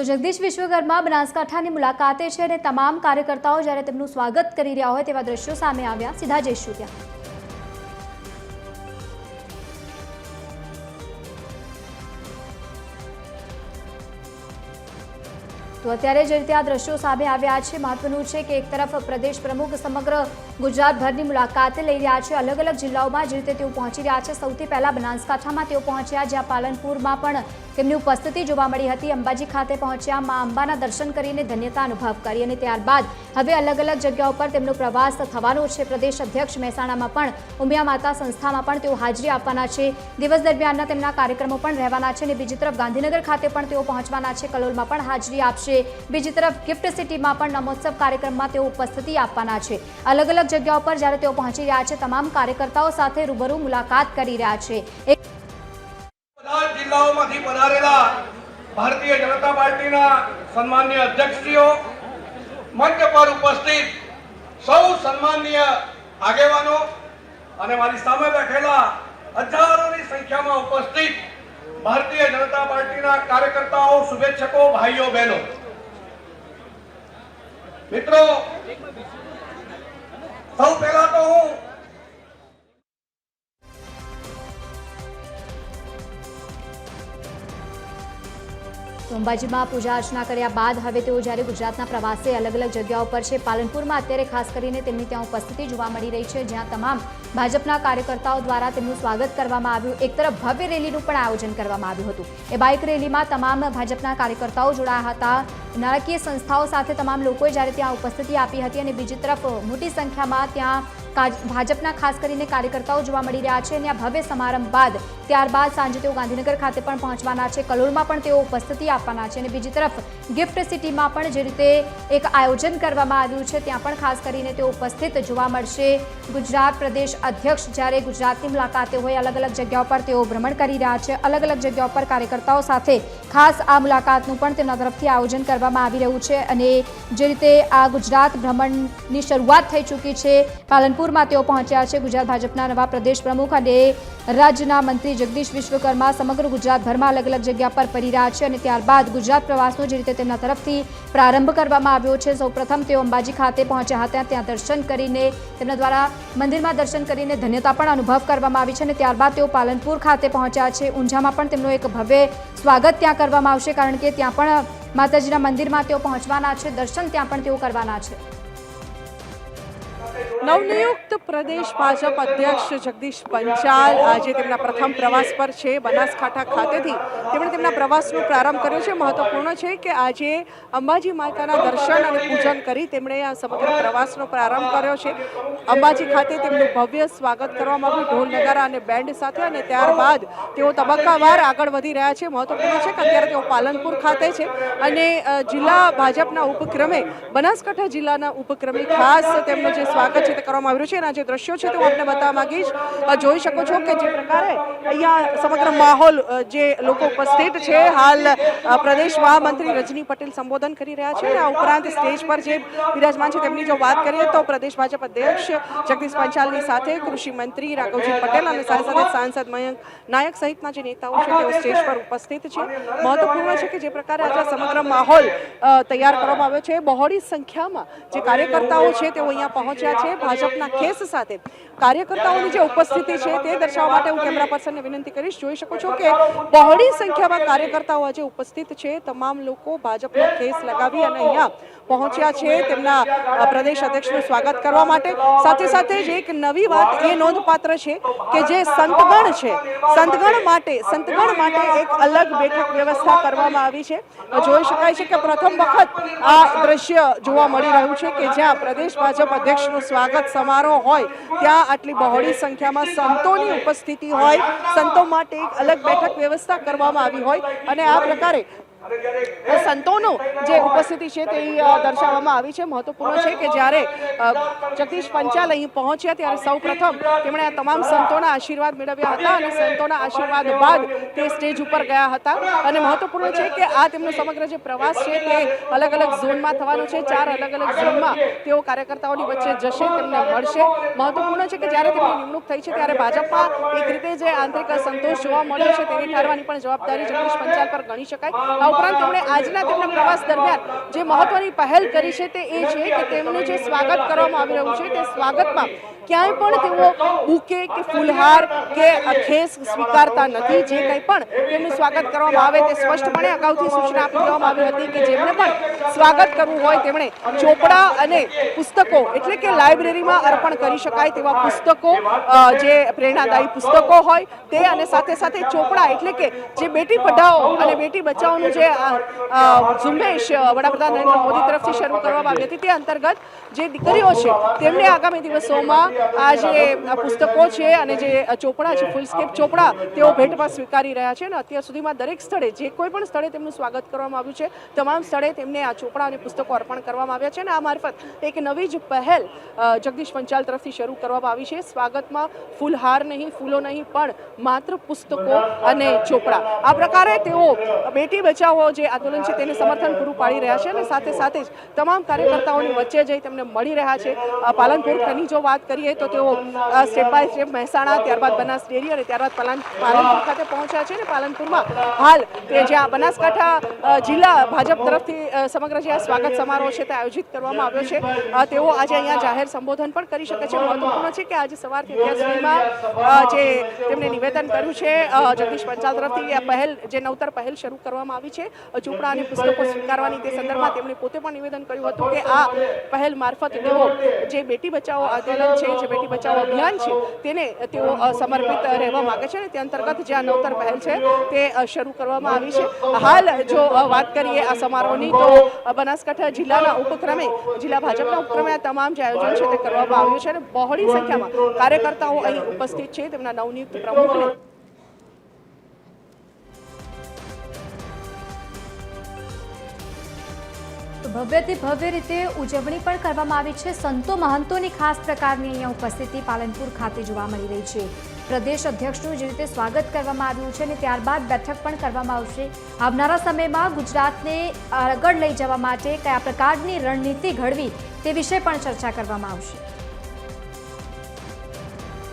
તો જગદીશ વિશ્વકર્મા બનાસકાંઠાની મુલાકાતે છે અને તમામ કાર્યકર્તાઓ જ્યારે તેમનું સ્વાગત કરી રહ્યા હોય તેવા દ્રશ્યો સામે આવ્યા. સીધા જઈશું ત્યાં. તો અત્યારે જે રીતે આ દ્રશ્યો સામે આવ્યા છે. મહત્વનું છે કે એક તરફ પ્રદેશ પ્રમુખ સમગ્ર ગુજરાતભરની મુલાકાતે લઈ રહ્યા છે. અલગ અલગ જિલ્લાઓમાં જે રીતે તેઓ પહોંચી રહ્યા છે, સૌથી પહેલા બનાસકાંઠામાં તેઓ પહોંચ્યા, જ્યાં પાલનપુરમાં પણ તેમની ઉપસ્થિતિ જોવા મળી હતી. અંબાજી ખાતે પહોંચ્યા, મા અંબાના દર્શન કરીને ધન્યતા અનુભવ કરી અને ત્યારબાદ હવે અલગ અલગ જગ્યાઓ પર તેમનો પ્રવાસ થવાનો છે. પ્રદેશ અધ્યક્ષ મહેસાણામાં પણ ઉમિયા માતા સંસ્થામાં પણ તેઓ હાજરી આપવાના છે. દિવસ દરમિયાનના તેમના કાર્યક્રમો પણ રહેવાના છે અને બીજી તરફ ગાંધીનગર ખાતે પણ તેઓ પહોંચવાના છે. કલોલમાં પણ હાજરી આપશે. બીજી તરફ ગિફ્ટ સિટીમાં પણ નમોત્સવ કાર્યક્રમમાં તેઓ ઉપસ્થિતિ આપવાના છે. અલગ અલગ જગ્યાઓ પર જ્યારે તેઓ પહોંચી રહ્યા છે, તમામ કાર્યકર્તાઓ સાથે રૂબરૂ મુલાકાત કરી રહ્યા છે. ભારતીય જનતા પાર્ટીના સન્માનીય અધ્યક્ષશ્રીઓ, મંચ પર ઉપસ્થિત સૌ સન્માનીય આગેવાનો અને મારી સામે બેઠેલા હજારોની સંખ્યામાં ઉપસ્થિત ભારતીય જનતા પાર્ટીના કાર્યકર્તાઓ, શુભેચ્છકો, ભાઈઓ, બહેનો. મિત્રો સૌ પહેલા તો હું તો અંબાજીમાં પૂજા અર્ચના કર્યા બાદ હવે તેઓ જ્યારે ગુજરાતના પ્રવાસે અલગ અલગ જગ્યાઓ પર છે, પાલનપુરમાં અત્યારે ખાસ કરીને તેમની ત્યાં ઉપસ્થિતિ જોવા મળી રહી છે, જ્યાં તમામ ભાજપના કાર્યકર્તાઓ દ્વારા તેમનું સ્વાગત કરવામાં આવ્યું. એક તરફ ભવ્ય રેલીનું પણ આયોજન કરવામાં આવ્યું હતું. એ બાઇક રેલીમાં તમામ ભાજપના કાર્યકર્તાઓ જોડાયા હતા. નાણાકીય સંસ્થાઓ સાથે તમામ લોકોએ જ્યારે ત્યાં ઉપસ્થિતિ આપી હતી અને બીજી તરફ મોટી સંખ્યામાં ત્યાં ભાજપના ખાસ કરીને કાર્યકર્તાઓ જોવા મળી રહ્યા છે અને આ ભવ્ય સમારંભ બાદ ત્યારબાદ સાંજે તેઓ ગાંધીનગર ખાતે પણ પહોંચવાના છે. કલોલમાં પણ તેઓ ઉપસ્થિતિ આપવાના છે અને બીજી તરફ ગિફ્ટ સિટીમાં પણ જે રીતે એક આયોજન કરવામાં આવ્યું છે, ત્યાં પણ ખાસ કરીને તેઓ ઉપસ્થિત જોવા મળશે. ગુજરાત પ્રદેશ અધ્યક્ષ જ્યારે ગુજરાતની મુલાકાતે હોય અલગ અલગ જગ્યાઓ પર તેઓ ભ્રમણ કરી રહ્યા છે. અલગ અલગ જગ્યાઓ પર કાર્યકર્તાઓ સાથે ખાસ આ મુલાકાતનું પણ તેમના તરફથી આયોજન કરવામાં આવી રહ્યું છે અને જે રીતે આ ગુજરાત ભ્રમણની શરૂઆત થઈ ચૂકી છે પાલનપુરમાં તેઓ પહોંચ્યા છે. ગુજરાત ભાજપના નવા પ્રદેશ પ્રમુખ અને રાજ્યના મંત્રી જગદીશ વિશ્વકર્મા સમગ્ર ગુજરાતભરમાં અલગ અલગ જગ્યા પર ફરી રહ્યા છે અને ત્યારબાદ ગુજરાત પ્રવાસનો જે રીતે તેમના તરફથી પ્રારંભ કરવામાં આવ્યો છે સૌપ્રથમ તેઓ અંબાજી ખાતે પહોંચ્યા હતા. ત્યાં દર્શન કરીને તેમના દ્વારા મંદિરમાં દર્શન કરીને ધન્યતા પણ અનુભવ કરવામાં આવી છે અને ત્યારબાદ તેઓ પાલનપુર ખાતે પહોંચ્યા છે. ઊંઝામાં પણ તેમનું એક ભવ્ય સ્વાગત ત્યાં કરવામાં આવશે કારણ કે ત્યાં પણ માતાજીના મંદિરમાં તેઓ પહોંચવાના છે, દર્શન ત્યાં પણ તેઓ કરવાના છે. નવનિયુક્ત પ્રદેશ ભાજપ અધ્યક્ષ જગદીશ પંચાલ આજે તેમના પ્રથમ પ્રવાસ પર છે. બનાસકાંઠા ખાતેથી તેમણે તેમના પ્રવાસનો પ્રારંભ કર્યો છે. મહત્વપૂર્ણ છે કે આજે અંબાજી માતાના દર્શન અને પૂજન કરી તેમણે આ સમગ્ર પ્રવાસનો પ્રારંભ કર્યો છે. અંબાજી ખાતે તેમનું ભવ્ય સ્વાગત કરવામાં આવ્યું. ઢોલ, નગારા અને બેન્ડ સાથે અને ત્યારબાદ તેઓ તબક્કાવાર આગળ વધી રહ્યા છે. મહત્વપૂર્ણ છે કે અત્યારે તેઓ પાલનપુર ખાતે છે અને જિલ્લા ભાજપના ઉપક્રમે, બનાસકાંઠા જિલ્લાના ઉપક્રમે ખાસ તેમનો જે સ્વાગત છે તે કરવામાં આવ્યું છે. એના જે દ્રશ્યો છે તે હું આપને બતાવવા માંગીશ. જોઈ શકો છો કે જે પ્રકારે અહીંયા સમગ્ર માહોલ જે લોકો ઉપસ્થિત છે, હાલ પ્રદેશ મહામંત્રી રજની પટેલ સંબોધન કરી રહ્યા છે આ ઉપરાંત સ્ટેજ પર જે બિરાજમાન છે તેમની જો વાત કરીએ તો પ્રદેશ ભાજપ અધ્યક્ષ જગદીશ પંચાલની સાથે કૃષિ મંત્રી રાઘવજી પટેલ અને સાથે સાથે સાંસદ મયંક નાયક સહિતના જે નેતાઓ છે તેઓ સ્ટેજ પર ઉપસ્થિત છે. મહત્વપૂર્ણ છે કે જે પ્રકારે આજે સમગ્ર માહોલ તૈયાર કરવામાં આવ્યો છે. બહોળી સંખ્યામાં જે કાર્યકર્તાઓ છે તેઓ અહીંયા પહોંચ્યા છે ભાજપના ખેસ સાથે. કાર્યકર્તાઓની જે ઉપસ્થિતિ છે તે દર્શાવવા માટે હું કેમેરા પર્સનને વિનંતી કરીશ. જોઈ શકો છો કે બહોળી સંખ્યામાં કાર્યકર્તાઓ આજે ઉપસ્થિત છે. તમામ લોકો ભાજપનો ખેસ લગાવી અને અહીંયા પહોંચ્યા છે. તેમના પ્રદેશ અધ્યક્ષનું સ્વાગત કરવા માટે. સાથે સાથે જ એક નવી વાત એ નોંધપાત્ર છે કે જે સંતગણ છે, સંતગણ માટે સંતગણ માટે એક અલગ બેઠક વ્યવસ્થા કરવામાં આવી છે. જોઈ શકાય છે કે પ્રથમ વખત આ દ્રશ્ય જોવા મળી રહ્યું છે કે જ્યાં પ્રદેશ ભાજપ અધ્યક્ષનું સ્વાગત સમારોહ હોય, ત્યાં આટલી બહોળી સંખ્યામાં સંતોની ઉપસ્થિતિ હોય. સંતો માટે એક અલગ બેઠક વ્યવસ્થા કરવામાં આવી હોય અને આ પ્રકારે સંતોનો જે ઉપસ્થિતિ છે તે દર્શાવવામાં આવી છે. મહત્વપૂર્ણ છે કે જ્યારે જગદીશ પંચાલ અહીં પહોંચ્યા ત્યારે સૌપ્રથમ તેમણે આ તમામ સંતોના આશીર્વાદ મેળવ્યા હતા અને સંતોના આશીર્વાદ બાદ તે સ્ટેજ ઉપર ગયા હતા. અને મહત્વપૂર્ણ છે કે આ તેમનો સમગ્ર જે પ્રવાસ છે તે અલગ અલગ ઝોનમાં થવાનો છે. ચાર અલગ અલગ ઝોનમાં તેઓ કાર્યકર્તાઓની વચ્ચે જશે તેમને મળશે. મહત્વપૂર્ણ છે કે જ્યારે તેમની નિમણૂક થઈ છે ત્યારે ભાજપમાં એક રીતે જે આંતરિક સંતોષ જોવા મળ્યો છે તેની ઠારવાની પણ જવાબદારી જગદીશ પંચાલ પર ગણી શકાય. ઉપરાંત તેમણે આજના તેમના પ્રવાસ દરમિયાન જે મહત્વની પહેલ કરી છે તે એ છે કે તેમનું જે સ્વાગત કરવામાં આવી રહ્યું છે તે સ્વાગતમાં ક્યાંય પણ તેઓ બુકે કે ફૂલહાર કે ખેસ સ્વીકારતા નથી. જે કંઈ પણ તેમનું સ્વાગત કરવામાં આવે તે સ્પષ્ટપણે અગાઉથી સૂચના આપી દેવામાં આવી હતી કે જેમને પણ સ્વાગત કરવું હોય તેમણે ચોપડા અને પુસ્તકો, એટલે કે લાઇબ્રેરીમાં અર્પણ કરી શકાય તેવા પુસ્તકો જે પ્રેરણાદાયી પુસ્તકો હોય તે અને સાથે સાથે ચોપડા, એટલે કે જે બેટી પઢાઓ અને બેટી બચાવોનું જે ઝુંબેશ વડાપ્રધાન નરેન્દ્ર મોદી તરફથી શરૂ કરવામાં આવી હતી તે અંતર્ગત જે દીકરીઓ છે તેમને આગામી દિવસોમાં આ જે પુસ્તકો છે અને જે ચોપડા છે ફૂલસ્કેપ ચોપડા તેઓ ભેટમાં સ્વીકારી રહ્યા છે અને અત્યાર સુધીમાં દરેક સ્થળે જે કોઈ પણ સ્થળે તેમનું સ્વાગત કરવામાં આવ્યું છે તમામ સ્થળે તેમને આ ચોપડા અને પુસ્તકો અર્પણ કરવામાં આવ્યા છે અને આ મારફત એક નવી જ પહેલ જગદીશ પંચાલ તરફથી શરૂ કરવામાં આવી છે. સ્વાગતમાં ફૂલહાર નહીં ફૂલો નહીં પણ માત્ર પુસ્તકો અને ચોપડા. આ પ્રકારે તેઓ બેટી બચાવો જે આંદોલન છે તેને સમર્થન પૂરું પાડી રહ્યા છે અને સાથે સાથે જ તમામ કાર્યકર્તાઓની વચ્ચે જઈ તેમને મળી રહ્યા છે. પાલનપુર ખનીજો વાત કરીએ તો તેઓ સ્ટેપ બાય સ્ટેપ મહેસાણા, ત્યારબાદ બનાસ ડેરી અને ત્યારબાદ પાલન, પાલનપુર ખાતે પહોંચ્યા છે અને પાલનપુરમાં હાલ તે જ્યાં બનાસકાંઠા જિલ્લા ભાજપ તરફથી સમગ્ર જે સ્વાગત સમારોહ છે તે આયોજિત કરવામાં આવ્યો છે. તેઓ આજે અહીંયા જાહેર સંબોધન પણ કરી શકે છે. મહત્વપૂર્ણ છે કે આજે સવારથી અત્યાર સુધીમાં જે તેમણે નિવેદન કર્યું છે જગદીશ પંચાલ તરફથી પહેલ, જે નવતર પહેલ શરૂ કરવામાં આવી છે ચોપડા અને પુસ્તકો સ્વીકારવાની તે સંદર્ભમાં તેમણે પોતે પણ નિવેદન કર્યું હતું કે આ પહેલ મારફત તેઓ જે બેટી બચાવો આંદોલન છે જે બેટી બચાવો અભિયાન છે, તેને તેઓ સમર્પિત રહેવા માગે છે અને તે અંતર્ગત જે આ નવતર પહેલ છે, તે શરૂ કરવામાં આવી છે. હાલ જો વાત કરીએ આ સમારોહની, તો બનાસકાંઠા જિલ્લાના ઉપક્રમે, જિલ્લા ભાજપના ઉપક્રમે આ તમામ જે આયોજન છે તે કરવામાં આવ્યું છે અને બહોળી સંખ્યામાં કાર્યકર્તાઓ અહીં ઉપસ્થિત છે. તેમના નવનિયુક્ત પ્રમુખને ભવ્યથી ભવ્ય રીતે ઉજવણી પણ કરવામાં આવી છે. સંતો મહંતોની ખાસ પ્રકારની અહીંયા ઉપસ્થિતિ પાલનપુર ખાતે જોવા મળી રહી છે. પ્રદેશ અધ્યક્ષનું જે રીતે સ્વાગત કરવામાં આવ્યું છે અને ત્યારબાદ બેઠક પણ કરવામાં આવશે. આવનારા સમયમાં ગુજરાતને આગળ લઈ જવા માટે કયા પ્રકારની રણનીતિ ઘડવી તે વિશે પણ ચર્ચા કરવામાં આવશે.